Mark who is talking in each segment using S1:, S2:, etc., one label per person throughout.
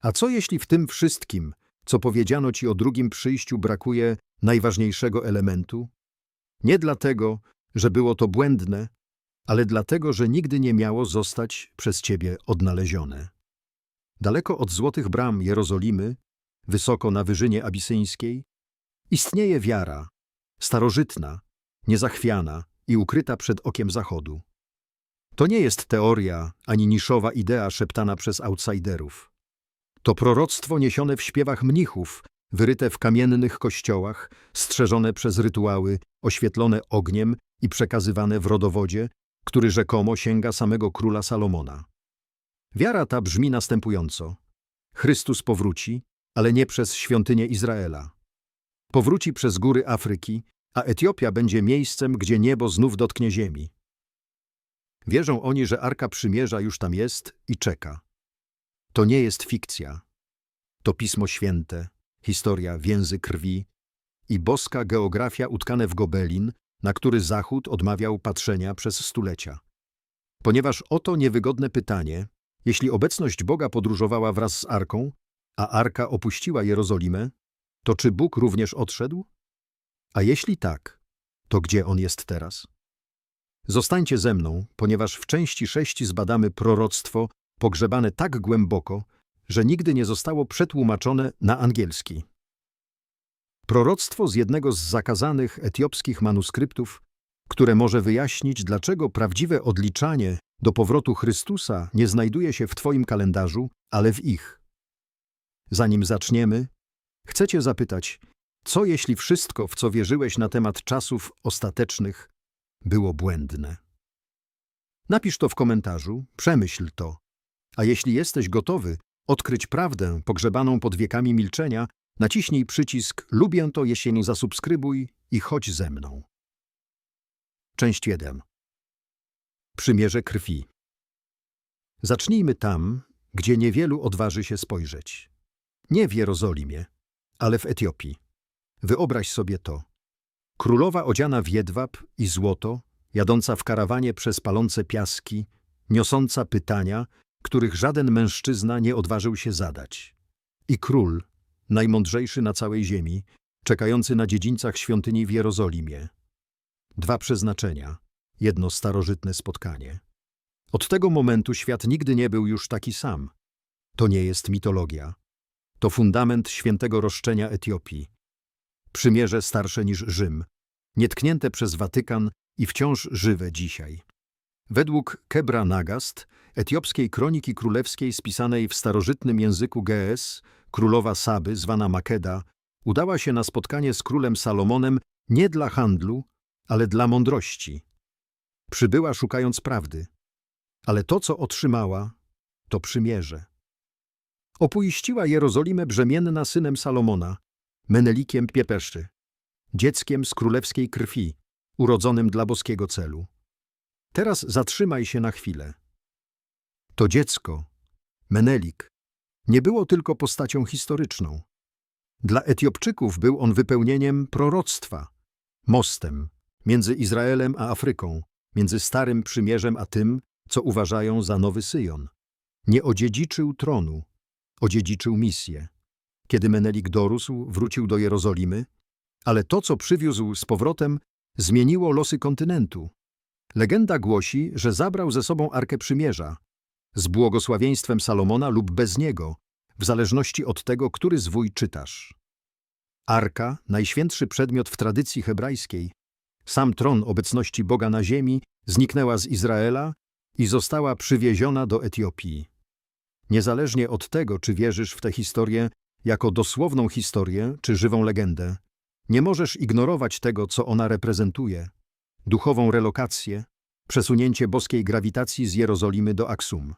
S1: A co jeśli w tym wszystkim, co powiedziano ci o drugim przyjściu, brakuje najważniejszego elementu? Nie dlatego, że było to błędne, ale dlatego, że nigdy nie miało zostać przez ciebie odnalezione. Daleko od złotych bram Jerozolimy, wysoko na wyżynie abisyńskiej, istnieje wiara, starożytna, niezachwiana i ukryta przed okiem Zachodu. To nie jest teoria ani niszowa idea szeptana przez outsiderów. To proroctwo niesione w śpiewach mnichów, wyryte w kamiennych kościołach, strzeżone przez rytuały, oświetlone ogniem i przekazywane w rodowodzie, który rzekomo sięga samego króla Salomona. Wiara ta brzmi następująco. Chrystus powróci, ale nie przez świątynię Izraela. Powróci przez góry Afryki, a Etiopia będzie miejscem, gdzie niebo znów dotknie ziemi. Wierzą oni, że Arka Przymierza już tam jest i czeka. To nie jest fikcja. To Pismo Święte, historia więzy krwi i boska geografia utkane w gobelin, na który Zachód odmawiał patrzenia przez stulecia. Ponieważ oto niewygodne pytanie, jeśli obecność Boga podróżowała wraz z Arką, a Arka opuściła Jerozolimę, to czy Bóg również odszedł? A jeśli tak, to gdzie On jest teraz? Zostańcie ze mną, ponieważ w części sześć zbadamy proroctwo pogrzebane tak głęboko, że nigdy nie zostało przetłumaczone na angielski. Proroctwo z jednego z zakazanych etiopskich manuskryptów, które może wyjaśnić, dlaczego prawdziwe odliczanie do powrotu Chrystusa nie znajduje się w Twoim kalendarzu, ale w ich. Zanim zaczniemy, chcę Cię zapytać, co jeśli wszystko, w co wierzyłeś na temat czasów ostatecznych, było błędne? Napisz to w komentarzu, przemyśl to. A jeśli jesteś gotowy odkryć prawdę pogrzebaną pod wiekami milczenia, naciśnij przycisk Lubię to jesień, zasubskrybuj i chodź ze mną. Część 1. Przymierze krwi. Zacznijmy tam, gdzie niewielu odważy się spojrzeć. Nie w Jerozolimie, ale w Etiopii. Wyobraź sobie to. Królowa odziana w jedwab i złoto, jadąca w karawanie przez palące piaski, niosąca pytania, których żaden mężczyzna nie odważył się zadać. I król, najmądrzejszy na całej ziemi, czekający na dziedzińcach świątyni w Jerozolimie. Dwa przeznaczenia, jedno starożytne spotkanie. Od tego momentu świat nigdy nie był już taki sam. To nie jest mitologia. To fundament świętego roszczenia Etiopii. Przymierze starsze niż Rzym, nietknięte przez Watykan i wciąż żywe dzisiaj. Według Kebra Nagast, etiopskiej kroniki królewskiej spisanej w starożytnym języku GS, królowa Saby, zwana Makeda, udała się na spotkanie z królem Salomonem nie dla handlu, ale dla mądrości. Przybyła szukając prawdy, ale to, co otrzymała, to przymierze. Opuściła Jerozolimę brzemienna synem Salomona, Menelikiem Piepeszczy, dzieckiem z królewskiej krwi, urodzonym dla boskiego celu. Teraz zatrzymaj się na chwilę. To dziecko, Menelik, nie było tylko postacią historyczną. Dla Etiopczyków był on wypełnieniem proroctwa, mostem między Izraelem a Afryką, między Starym Przymierzem a tym, co uważają za nowy Syjon. Nie odziedziczył tronu, odziedziczył misję. Kiedy Menelik dorósł, wrócił do Jerozolimy, ale to, co przywiózł z powrotem, zmieniło losy kontynentu. Legenda głosi, że zabrał ze sobą Arkę Przymierza, z błogosławieństwem Salomona lub bez niego, w zależności od tego, który zwój czytasz. Arka, najświętszy przedmiot w tradycji hebrajskiej, sam tron obecności Boga na ziemi, zniknęła z Izraela i została przywieziona do Etiopii. Niezależnie od tego, czy wierzysz w tę historię jako dosłowną historię czy żywą legendę, nie możesz ignorować tego, co ona reprezentuje duchową relokację, przesunięcie boskiej grawitacji z Jerozolimy do Aksum.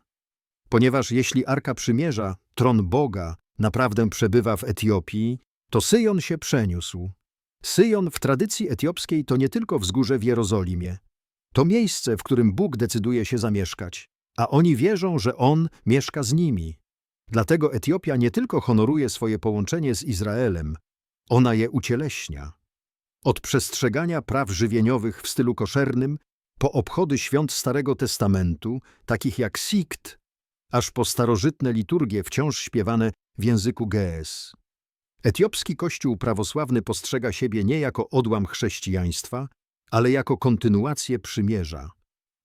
S1: Ponieważ jeśli Arka Przymierza, tron Boga, naprawdę przebywa w Etiopii, to Syjon się przeniósł. Syjon w tradycji etiopskiej to nie tylko wzgórze w Jerozolimie. To miejsce, w którym Bóg decyduje się zamieszkać, a oni wierzą, że On mieszka z nimi. Dlatego Etiopia nie tylko honoruje swoje połączenie z Izraelem, ona je ucieleśnia. Od przestrzegania praw żywieniowych w stylu koszernym, po obchody świąt Starego Testamentu, takich jak Sikt, aż po starożytne liturgie wciąż śpiewane w języku gees. Etiopski kościół prawosławny postrzega siebie nie jako odłam chrześcijaństwa, ale jako kontynuację przymierza.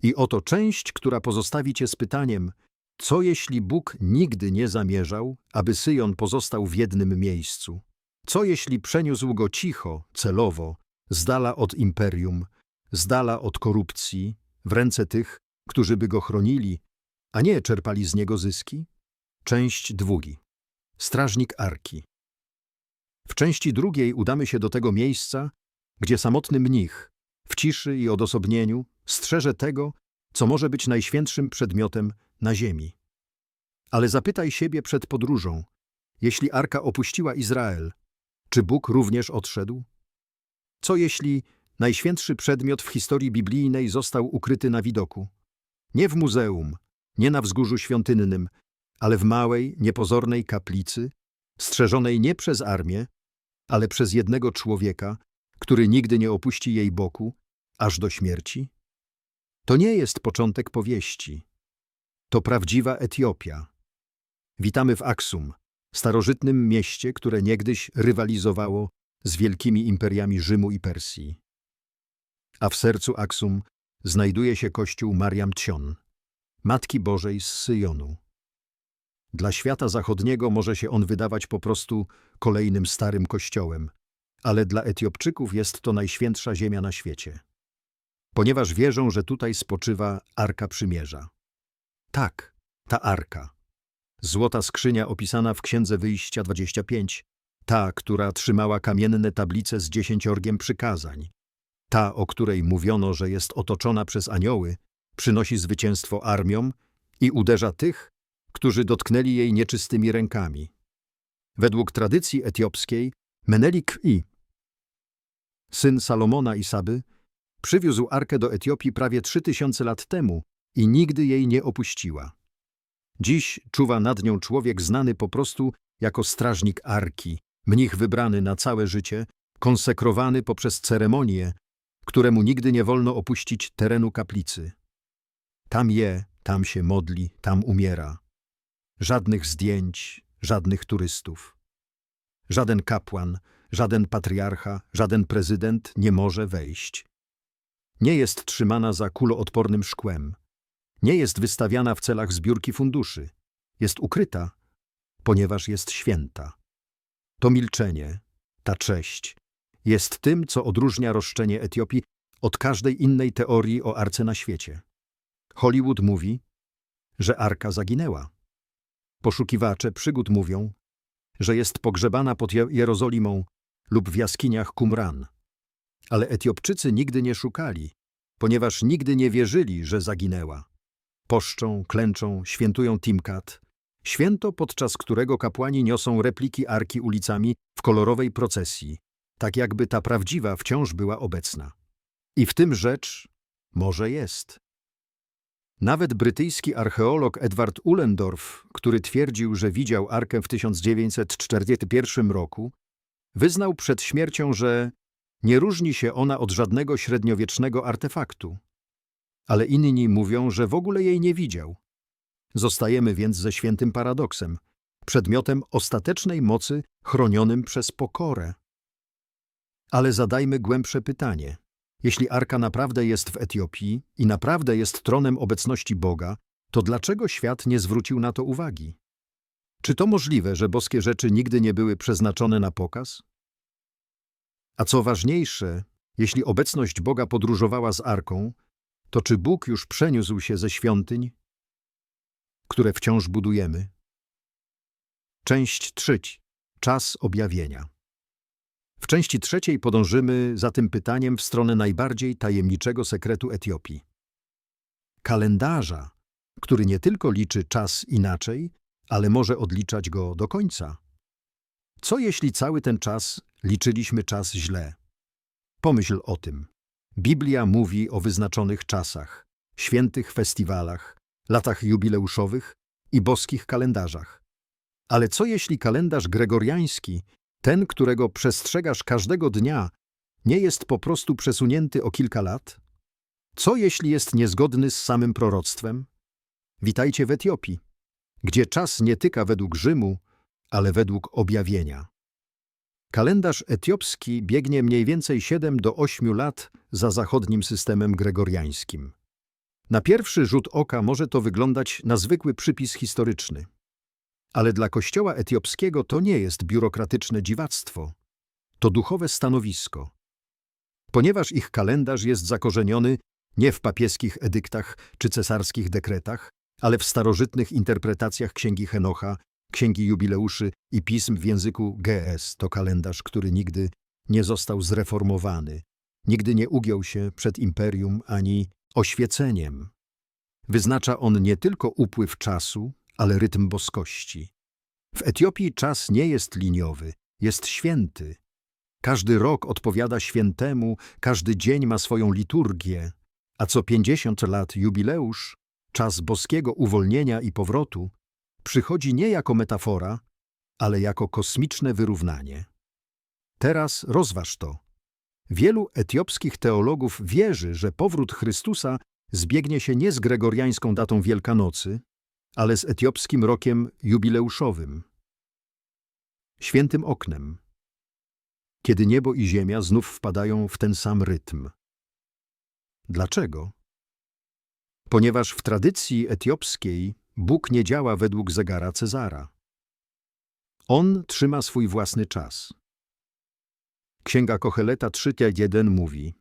S1: I oto część, która pozostawi cię z pytaniem, co jeśli Bóg nigdy nie zamierzał, aby Syjon pozostał w jednym miejscu? Co jeśli przeniósł go cicho, celowo, z dala od imperium, z dala od korupcji, w ręce tych, którzy by go chronili, a nie czerpali z niego zyski? Część drugi. Strażnik Arki. W części drugiej udamy się do tego miejsca, gdzie samotny mnich, w ciszy i odosobnieniu, strzeże tego, co może być najświętszym przedmiotem na ziemi. Ale zapytaj siebie przed podróżą, jeśli Arka opuściła Izrael, czy Bóg również odszedł? Co jeśli najświętszy przedmiot w historii biblijnej został ukryty na widoku? Nie w muzeum, nie na wzgórzu świątynnym, ale w małej, niepozornej kaplicy, strzeżonej nie przez armię, ale przez jednego człowieka, który nigdy nie opuści jej boku, aż do śmierci? To nie jest początek powieści. To prawdziwa Etiopia. Witamy w Aksum, starożytnym mieście, które niegdyś rywalizowało z wielkimi imperiami Rzymu i Persji. A w sercu Aksum znajduje się kościół Mariam Tion, Matki Bożej z Syjonu. Dla świata zachodniego może się on wydawać po prostu kolejnym starym kościołem, ale dla Etiopczyków jest to najświętsza ziemia na świecie. Ponieważ wierzą, że tutaj spoczywa Arka Przymierza. Tak, ta Arka. Złota skrzynia opisana w Księdze Wyjścia 25, ta, która trzymała kamienne tablice z dziesięciorgiem przykazań, ta, o której mówiono, że jest otoczona przez anioły, przynosi zwycięstwo armiom i uderza tych, którzy dotknęli jej nieczystymi rękami. Według tradycji etiopskiej Menelik I, syn Salomona i Saby, przywiózł arkę do Etiopii prawie trzy tysiące lat temu i nigdy jej nie opuściła. Dziś czuwa nad nią człowiek znany po prostu jako strażnik arki, mnich wybrany na całe życie, konsekrowany poprzez ceremonie, któremu nigdy nie wolno opuścić terenu kaplicy. Tam je, tam się modli, tam umiera. Żadnych zdjęć, żadnych turystów. Żaden kapłan, żaden patriarcha, żaden prezydent nie może wejść. Nie jest trzymana za kuloodpornym szkłem. Nie jest wystawiana w celach zbiórki funduszy. Jest ukryta, ponieważ jest święta. To milczenie, ta cześć, jest tym, co odróżnia roszczenie Etiopii od każdej innej teorii o arce na świecie. Hollywood mówi, że arka zaginęła. Poszukiwacze przygód mówią, że jest pogrzebana pod Jerozolimą lub w jaskiniach Qumran. Ale Etiopczycy nigdy nie szukali, ponieważ nigdy nie wierzyli, że zaginęła. Poszczą, klęczą, świętują Timkat, święto, podczas którego kapłani niosą repliki arki ulicami w kolorowej procesji, tak jakby ta prawdziwa wciąż była obecna. I w tym rzecz może jest. Nawet brytyjski archeolog Edward Ullendorf, który twierdził, że widział arkę w 1941 roku, wyznał przed śmiercią, że nie różni się ona od żadnego średniowiecznego artefaktu. Ale inni mówią, że w ogóle jej nie widział. Zostajemy więc ze świętym paradoksem, przedmiotem ostatecznej mocy chronionym przez pokorę. Ale zadajmy głębsze pytanie. Jeśli Arka naprawdę jest w Etiopii i naprawdę jest tronem obecności Boga, to dlaczego świat nie zwrócił na to uwagi? Czy to możliwe, że boskie rzeczy nigdy nie były przeznaczone na pokaz? A co ważniejsze, jeśli obecność Boga podróżowała z Arką, to czy Bóg już przeniósł się ze świątyń, które wciąż budujemy? Część trzecia. Czas objawienia. W części trzeciej podążymy za tym pytaniem w stronę najbardziej tajemniczego sekretu Etiopii. Kalendarza, który nie tylko liczy czas inaczej, ale może odliczać go do końca. Co jeśli cały ten czas liczyliśmy czas źle? Pomyśl o tym. Biblia mówi o wyznaczonych czasach, świętych festiwalach, latach jubileuszowych i boskich kalendarzach. Ale co jeśli kalendarz gregoriański ten, którego przestrzegasz każdego dnia, nie jest po prostu przesunięty o kilka lat? Co jeśli jest niezgodny z samym proroctwem? Witajcie w Etiopii. gdzie czas nie tyka według Rzymu, ale według objawienia. Kalendarz etiopski biegnie mniej więcej 7 do 8 lat za zachodnim systemem gregoriańskim. Na pierwszy rzut oka może to wyglądać na zwykły przypis historyczny. Ale dla kościoła etiopskiego to nie jest biurokratyczne dziwactwo. To duchowe stanowisko. Ponieważ ich kalendarz jest zakorzeniony nie w papieskich edyktach czy cesarskich dekretach, ale w starożytnych interpretacjach Księgi Henocha, Księgi Jubileuszy i pism w języku GS, to kalendarz, który nigdy nie został zreformowany, nigdy nie ugiął się przed imperium ani oświeceniem. Wyznacza on nie tylko upływ czasu, ale rytm boskości. W Etiopii czas nie jest liniowy, jest święty. Każdy rok odpowiada świętemu, każdy dzień ma swoją liturgię, a co pięćdziesiąt lat jubileusz, czas boskiego uwolnienia i powrotu, przychodzi nie jako metafora, ale jako kosmiczne wyrównanie. Teraz rozważ to. Wielu etiopskich teologów wierzy, że powrót Chrystusa zbiegnie się nie z gregoriańską datą Wielkanocy, ale z etiopskim rokiem jubileuszowym. Świętym oknem. Kiedy niebo i ziemia znów wpadają w ten sam rytm. Dlaczego? Ponieważ w tradycji etiopskiej Bóg nie działa według zegara Cezara. On trzyma swój własny czas. Księga Kocheleta 3.1 mówi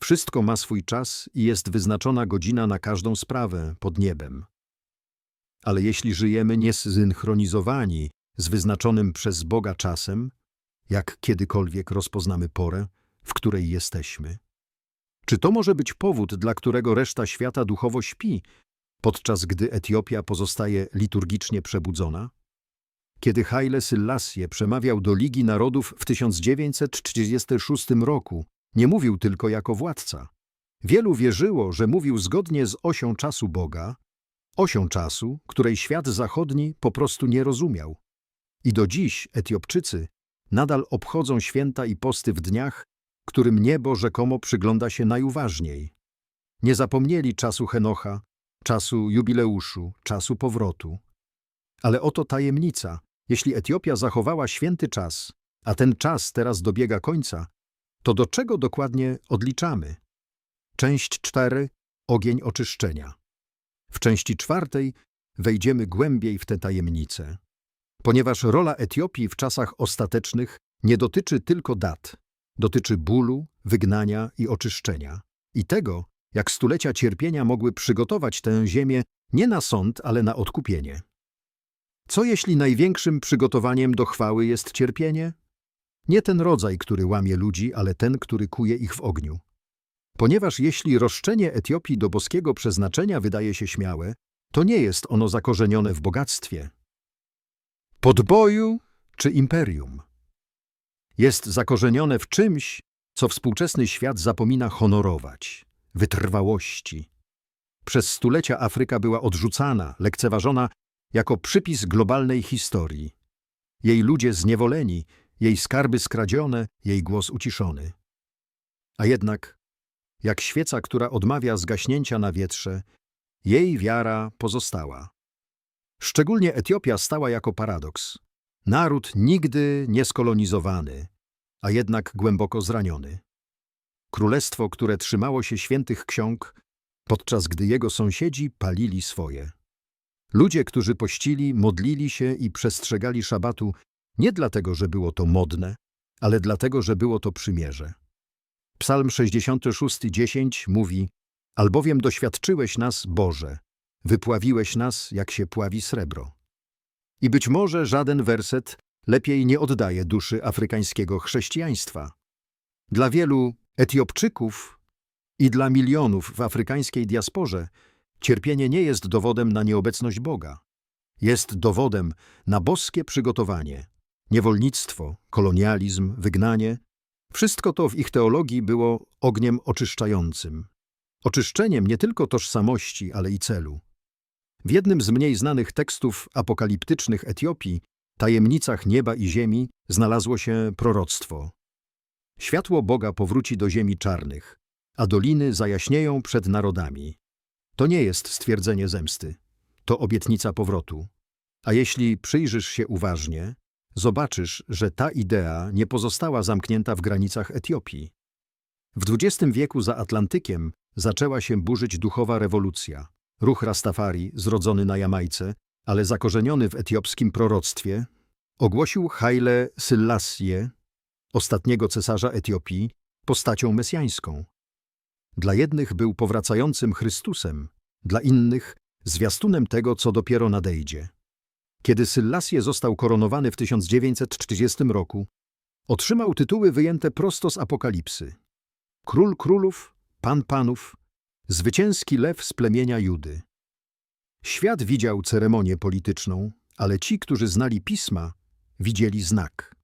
S1: Wszystko ma swój czas i jest wyznaczona godzina na każdą sprawę pod niebem. Ale jeśli żyjemy niesynchronizowani z wyznaczonym przez Boga czasem, jak kiedykolwiek rozpoznamy porę, w której jesteśmy? Czy to może być powód, dla którego reszta świata duchowo śpi, podczas gdy Etiopia pozostaje liturgicznie przebudzona? Kiedy Haile Selassie przemawiał do Ligi Narodów w 1946 roku, nie mówił tylko jako władca. Wielu wierzyło, że mówił zgodnie z osią czasu Boga, osią czasu, której świat zachodni po prostu nie rozumiał. I do dziś Etiopczycy nadal obchodzą święta i posty w dniach, którym niebo rzekomo przygląda się najuważniej. Nie zapomnieli czasu Henocha, czasu jubileuszu, czasu powrotu. Ale oto tajemnica. Jeśli Etiopia zachowała święty czas, a ten czas teraz dobiega końca, to do czego dokładnie odliczamy? Część cztery Ogień oczyszczenia. W części czwartej wejdziemy głębiej w tę tajemnicę. Ponieważ rola Etiopii w czasach ostatecznych nie dotyczy tylko dat, dotyczy bólu, wygnania i oczyszczenia. I tego, jak stulecia cierpienia mogły przygotować tę ziemię nie na sąd, ale na odkupienie. Co jeśli największym przygotowaniem do chwały jest cierpienie? Nie ten rodzaj, który łamie ludzi, ale ten, który kuje ich w ogniu. Ponieważ jeśli roszczenie Etiopii do boskiego przeznaczenia wydaje się śmiałe, to nie jest ono zakorzenione w bogactwie. Podboju czy imperium. Jest zakorzenione w czymś, co współczesny świat zapomina honorować wytrwałości. Przez stulecia Afryka była odrzucana, lekceważona jako przypis globalnej historii. Jej ludzie zniewoleni, jej skarby skradzione, jej głos uciszony. A jednak, jak świeca, która odmawia zgaśnięcia na wietrze, jej wiara pozostała. Szczególnie Etiopia stała jako paradoks. Naród nigdy nieskolonizowany, a jednak głęboko zraniony. Królestwo, które trzymało się świętych ksiąg, podczas gdy jego sąsiedzi palili swoje. Ludzie, którzy pościli, modlili się i przestrzegali szabatu nie dlatego, że było to modne, ale dlatego, że było to przymierze. Psalm 66:10 mówi: Albowiem doświadczyłeś nas, Boże, wypławiłeś nas, jak się pławi srebro. I być może żaden werset lepiej nie oddaje duszy afrykańskiego chrześcijaństwa. Dla wielu Etiopczyków i dla milionów w afrykańskiej diasporze cierpienie nie jest dowodem na nieobecność Boga. Jest dowodem na boskie przygotowanie. Niewolnictwo, kolonializm, wygnanie wszystko to w ich teologii było ogniem oczyszczającym. Oczyszczeniem nie tylko tożsamości, ale i celu. W jednym z mniej znanych tekstów apokaliptycznych Etiopii, tajemnicach nieba i ziemi, znalazło się proroctwo. Światło Boga powróci do ziemi czarnych, a doliny zajaśnieją przed narodami. To nie jest stwierdzenie zemsty. to obietnica powrotu. A jeśli przyjrzysz się uważnie, zobaczysz, że ta idea nie pozostała zamknięta w granicach Etiopii. W XX wieku za Atlantykiem zaczęła się burzyć duchowa rewolucja. Ruch Rastafari, zrodzony na Jamajce, ale zakorzeniony w etiopskim proroctwie, ogłosił Haile Selassie, ostatniego cesarza Etiopii, postacią mesjańską. Dla jednych był powracającym Chrystusem, dla innych zwiastunem tego, co dopiero nadejdzie. Kiedy Syllasje został koronowany w 1940 roku, otrzymał tytuły wyjęte prosto z Apokalipsy. Król królów, pan panów, zwycięski lew z plemienia Judy. Świat widział ceremonię polityczną, ale ci, którzy znali pisma, widzieli znak.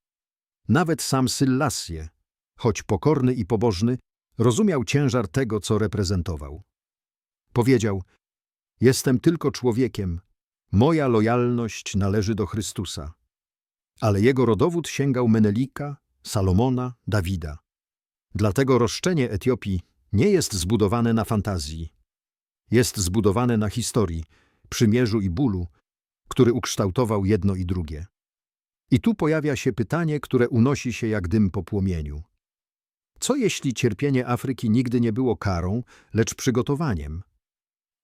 S1: Nawet sam Syllasje, choć pokorny i pobożny, rozumiał ciężar tego, co reprezentował. Powiedział, jestem tylko człowiekiem, moja lojalność należy do Chrystusa. Ale jego rodowód sięgał Menelika, Salomona, Dawida. Dlatego roszczenie Etiopii nie jest zbudowane na fantazji. Jest zbudowane na historii, przymierzu i bólu, który ukształtował jedno i drugie. I tu pojawia się pytanie, które unosi się jak dym po płomieniu. Co jeśli cierpienie Afryki nigdy nie było karą, lecz przygotowaniem?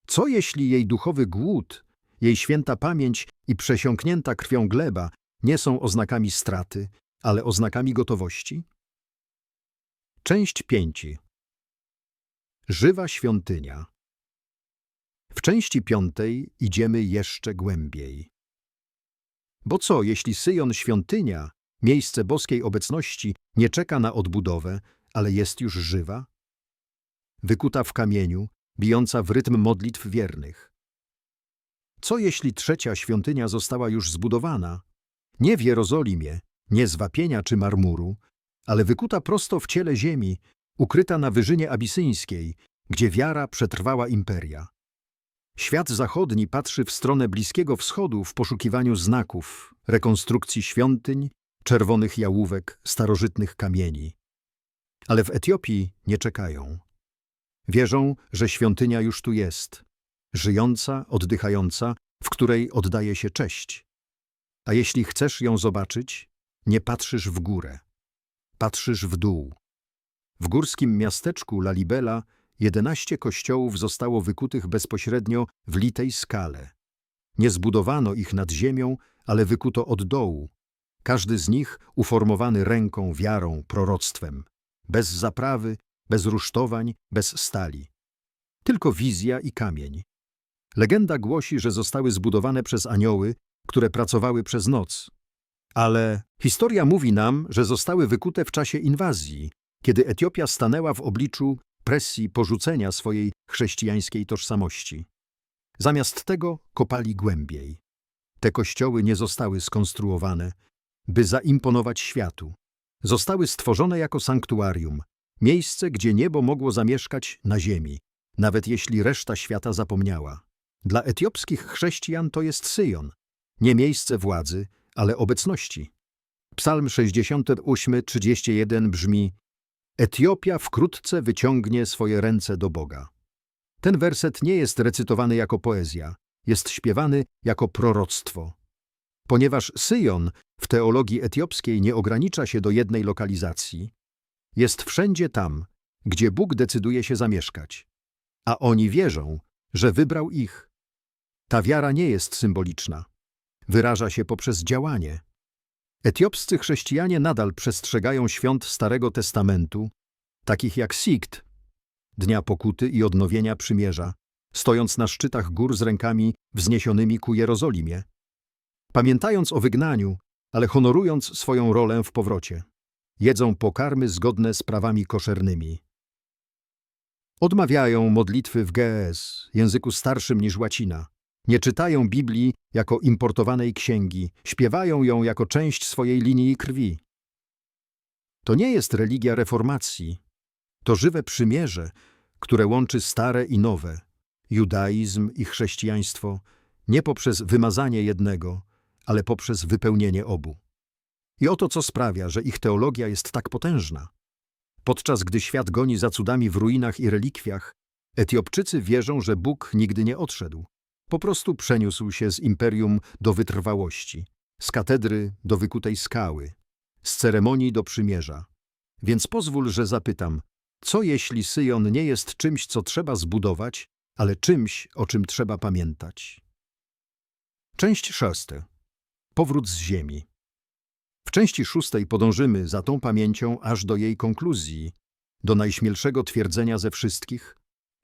S1: Co jeśli jej duchowy głód, jej święta pamięć i przesiąknięta krwią gleba nie są oznakami straty, ale oznakami gotowości? Część pięci. Żywa świątynia. W części piątej idziemy jeszcze głębiej. Bo co, jeśli Syjon świątynia, miejsce boskiej obecności, nie czeka na odbudowę, ale jest już żywa? Wykuta w kamieniu, bijąca w rytm modlitw wiernych. Co jeśli trzecia świątynia została już zbudowana? Nie w Jerozolimie, nie z wapienia czy marmuru, ale wykuta prosto w ciele ziemi, ukryta na wyżynie abisyńskiej, gdzie wiara przetrwała imperia. Świat zachodni patrzy w stronę Bliskiego Wschodu w poszukiwaniu znaków, rekonstrukcji świątyń, czerwonych jałówek, starożytnych kamieni. Ale w Etiopii nie czekają. Wierzą, że świątynia już tu jest, żyjąca, oddychająca, w której oddaje się cześć. A jeśli chcesz ją zobaczyć, nie patrzysz w górę, patrzysz w dół. W górskim miasteczku Lalibela jedenaście kościołów zostało wykutych bezpośrednio w litej skale. Nie zbudowano ich nad ziemią, ale wykuto od dołu. Każdy z nich uformowany ręką, wiarą, proroctwem. Bez zaprawy, bez rusztowań, bez stali. Tylko wizja i kamień. Legenda głosi, że zostały zbudowane przez anioły, które pracowały przez noc. Ale historia mówi nam, że zostały wykute w czasie inwazji, kiedy Etiopia stanęła w obliczu presji porzucenia swojej chrześcijańskiej tożsamości. Zamiast tego kopali głębiej. Te kościoły nie zostały skonstruowane, by zaimponować światu. Zostały stworzone jako sanktuarium, miejsce, gdzie niebo mogło zamieszkać na ziemi, nawet jeśli reszta świata zapomniała. Dla etiopskich chrześcijan to jest Syjon, nie miejsce władzy, ale obecności. Psalm 68:31 brzmi Etiopia wkrótce wyciągnie swoje ręce do Boga. Ten werset nie jest recytowany jako poezja, jest śpiewany jako proroctwo. Ponieważ Syjon w teologii etiopskiej nie ogranicza się do jednej lokalizacji, jest wszędzie tam, gdzie Bóg decyduje się zamieszkać. A oni wierzą, że wybrał ich. Ta wiara nie jest symboliczna. Wyraża się poprzez działanie. Etiopscy chrześcijanie nadal przestrzegają świąt Starego Testamentu, takich jak Sikt, Dnia Pokuty i Odnowienia Przymierza, stojąc na szczytach gór z rękami wzniesionymi ku Jerozolimie, pamiętając o wygnaniu, ale honorując swoją rolę w powrocie. Jedzą pokarmy zgodne z prawami koszernymi. Odmawiają modlitwy w GS, języku starszym niż łacina. Nie czytają Biblii jako importowanej księgi, śpiewają ją jako część swojej linii krwi. To nie jest religia reformacji. To żywe przymierze, które łączy stare i nowe, judaizm i chrześcijaństwo, nie poprzez wymazanie jednego, ale poprzez wypełnienie obu. I oto co sprawia, że ich teologia jest tak potężna. Podczas gdy świat goni za cudami w ruinach i relikwiach, Etiopczycy wierzą, że Bóg nigdy nie odszedł. Po prostu przeniósł się z imperium do wytrwałości, z katedry do wykutej skały, z ceremonii do przymierza. Więc pozwól, że zapytam, co jeśli Syjon nie jest czymś, co trzeba zbudować, ale czymś, o czym trzeba pamiętać? Część szósta. Powrót z ziemi. W części szóstej podążymy za tą pamięcią aż do jej konkluzji, do najśmielszego twierdzenia ze wszystkich,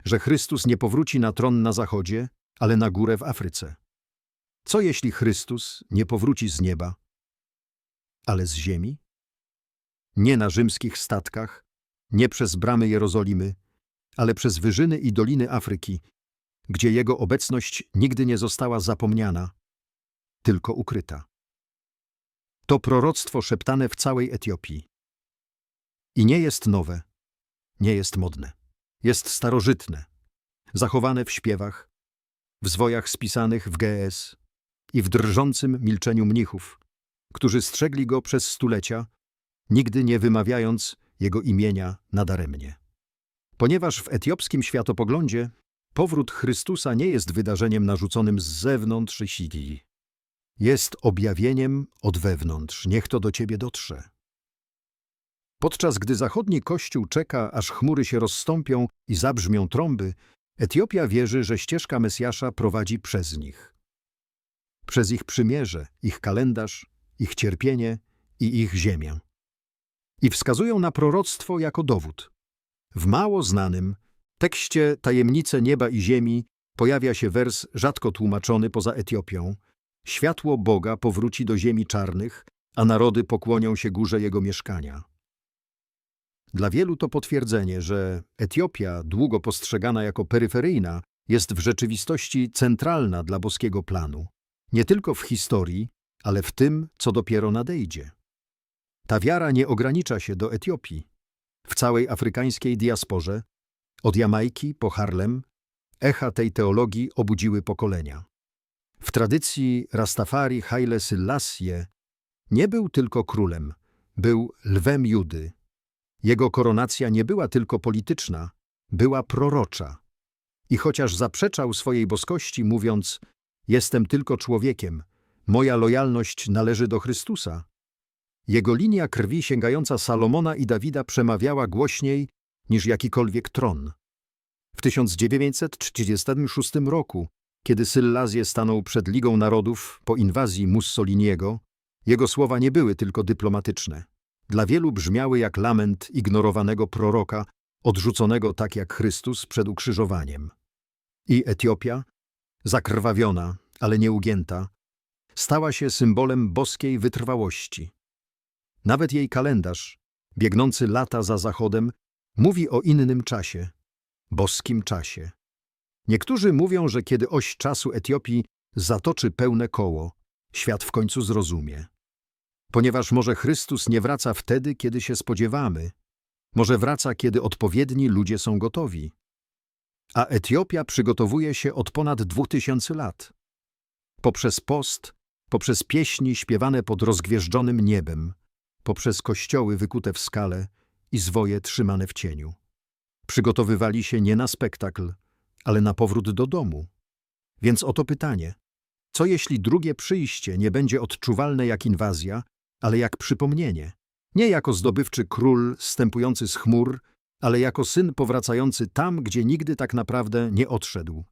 S1: że Chrystus nie powróci na tron na zachodzie, ale na górę w Afryce. Co jeśli Chrystus nie powróci z nieba, ale z ziemi? Nie na rzymskich statkach, nie przez bramy Jerozolimy, ale przez wyżyny i doliny Afryki, gdzie Jego obecność nigdy nie została zapomniana, tylko ukryta. To proroctwo szeptane w całej Etiopii. I nie jest nowe, nie jest modne. Jest starożytne, zachowane w śpiewach, w zwojach spisanych w GS i w drżącym milczeniu mnichów, którzy strzegli go przez stulecia, nigdy nie wymawiając jego imienia nadaremnie. Ponieważ w etiopskim światopoglądzie powrót Chrystusa nie jest wydarzeniem narzuconym z zewnątrz Sidii. Jest objawieniem od wewnątrz, niech to do ciebie dotrze. Podczas gdy zachodni kościół czeka, aż chmury się rozstąpią i zabrzmią trąby, Etiopia wierzy, że ścieżka Mesjasza prowadzi przez nich. Przez ich przymierze, ich kalendarz, ich cierpienie i ich ziemię. I wskazują na proroctwo jako dowód. W mało znanym tekście Tajemnice nieba i ziemi pojawia się wers rzadko tłumaczony poza Etiopią. Światło Boga powróci do ziemi czarnych, a narody pokłonią się górze jego mieszkania. Dla wielu to potwierdzenie, że Etiopia, długo postrzegana jako peryferyjna, jest w rzeczywistości centralna dla boskiego planu. Nie tylko w historii, ale w tym, co dopiero nadejdzie. Ta wiara nie ogranicza się do Etiopii. W całej afrykańskiej diasporze, od Jamajki po Harlem, echa tej teologii obudziły pokolenia. W tradycji Rastafari Haile Selassie nie był tylko królem, był lwem Judy. Jego koronacja nie była tylko polityczna, była prorocza. I chociaż zaprzeczał swojej boskości, mówiąc: Jestem tylko człowiekiem, moja lojalność należy do Chrystusa, jego linia krwi sięgająca Salomona i Dawida przemawiała głośniej niż jakikolwiek tron. W 1936 roku, kiedy Syllazję stanął przed Ligą Narodów po inwazji Mussoliniego, jego słowa nie były tylko dyplomatyczne. Dla wielu brzmiały jak lament ignorowanego proroka, odrzuconego tak jak Chrystus przed ukrzyżowaniem. I Etiopia, zakrwawiona, ale nieugięta, stała się symbolem boskiej wytrwałości. Nawet jej kalendarz, biegnący lata za zachodem, mówi o innym czasie, boskim czasie. Niektórzy mówią, że kiedy oś czasu Etiopii zatoczy pełne koło, świat w końcu zrozumie. Ponieważ może Chrystus nie wraca wtedy, kiedy się spodziewamy, może wraca, kiedy odpowiedni ludzie są gotowi. A Etiopia przygotowuje się od ponad dwóch tysięcy lat. Poprzez post, poprzez pieśni śpiewane pod rozgwieżdżonym niebem, poprzez kościoły wykute w skale i zwoje trzymane w cieniu. Przygotowywali się nie na spektakl, ale na powrót do domu. Więc oto pytanie. Co jeśli drugie przyjście nie będzie odczuwalne jak inwazja, ale jak przypomnienie? Nie jako zdobywczy król stępujący z chmur, ale jako syn powracający tam, gdzie nigdy tak naprawdę nie odszedł.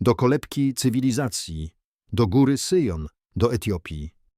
S1: Do kolebki cywilizacji, do góry Syjon, do Etiopii.